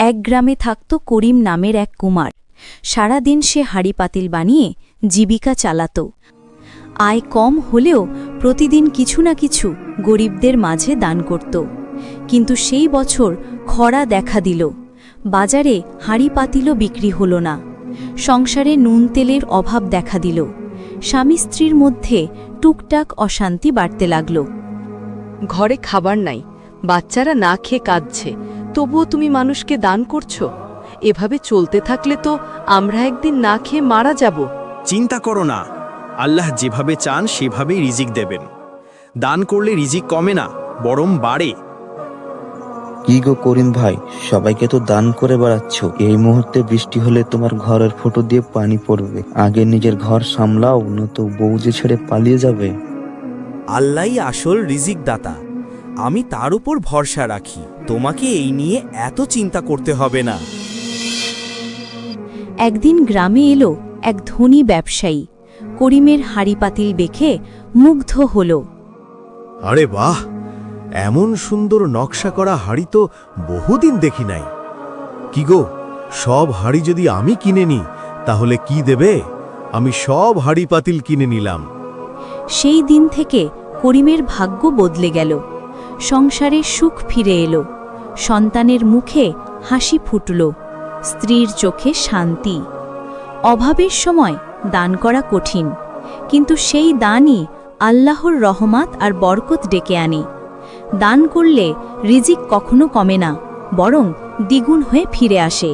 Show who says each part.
Speaker 1: এক গ্রামে থাকত করিম নামের এক কুমার। সারাদিন সে হাড়ি পাতিল বানিয়ে জীবিকা চালাত। আয় কম হলেও প্রতিদিন কিছু না কিছু গরিবদের মাঝে দান করত। কিন্তু সেই বছর খরা দেখা দিল। বাজারে হাড়ি পাতিলও বিক্রি হল না। সংসারে নুন তেলের অভাব দেখা দিল। স্বামী স্ত্রীর মধ্যে টুকটাক অশান্তি বাড়তে লাগল।
Speaker 2: ঘরে খাবার নাই। বাচ্চারা না খেয়ে কাঁদছে। তবুও তুমি মানুষকে দান করছ? এভাবে চলতে থাকলে তো আমরা একদিন না খেয়ে মারা যাব।
Speaker 3: চিন্তা করো না। আল্লাহ যেভাবে চান সেভাবেই রিজিক দেবেন। দান করলে রিজিক কমে না বরং বাড়ে।
Speaker 4: কি গো করিম ভাই সবাইকে তো দান করে বেড়াচ্ছ। এই মুহূর্তে বৃষ্টি হলে তোমার ঘরের ফটো দিয়ে পানি পড়বে। আগে নিজের ঘর সামলাও নয়তো বউ যে ছেড়ে পালিয়ে যাবে।
Speaker 5: আল্লাহই আসল রিজিক দাতা আমি তার উপর ভরসা রাখি। তোমাকে এই নিয়ে এত চিন্তা করতে হবে না।
Speaker 1: একদিন গ্রামে এলো এক ধনী ব্যবসায়ী। করিমের হাড়ি পাতিল দেখে মুগ্ধ হল।
Speaker 6: আরে বাহ! এমন সুন্দর নকশা করা হাড়ি তো বহুদিন দেখি নাই। কি গো সব হাড়ি যদি আমি কিনে নিই তাহলে কি দেবে? আমি সব হাড়ি পাতিল কিনে নিলাম।
Speaker 1: সেই দিন থেকে করিমের ভাগ্য বদলে গেল। সংসারে সুখ ফিরে এলো। সন্তানের মুখে হাসি ফুটল, স্ত্রীর চোখে শান্তি। অভাবের সময় দান করা কঠিন, কিন্তু সেই দানই আল্লাহর রহমাত আর বরকত ডেকে আনে। দান করলে রিজিক কখনো কমে না, বরং দ্বিগুণ হয়ে ফিরে আসে।